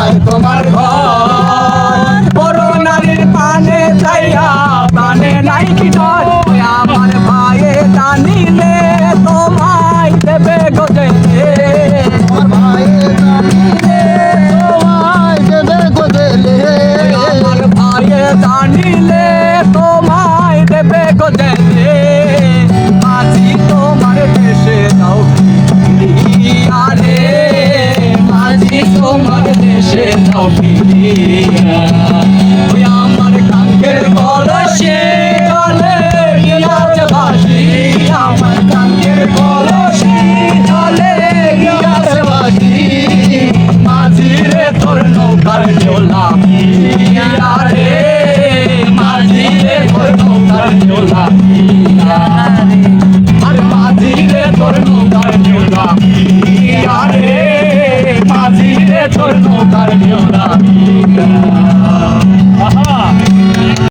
কোথায় তোমার ঘর। আমার কাঙ্কের বলসে চলে গিয়াজ বাসি আমার কাঙ্কের বলসে চলে গিয়াজ বাসি মাঝিরে তোর নৌকার জোলা রে মাঝিরে তোর নৌকার জোলা ছোট তার নিয়ম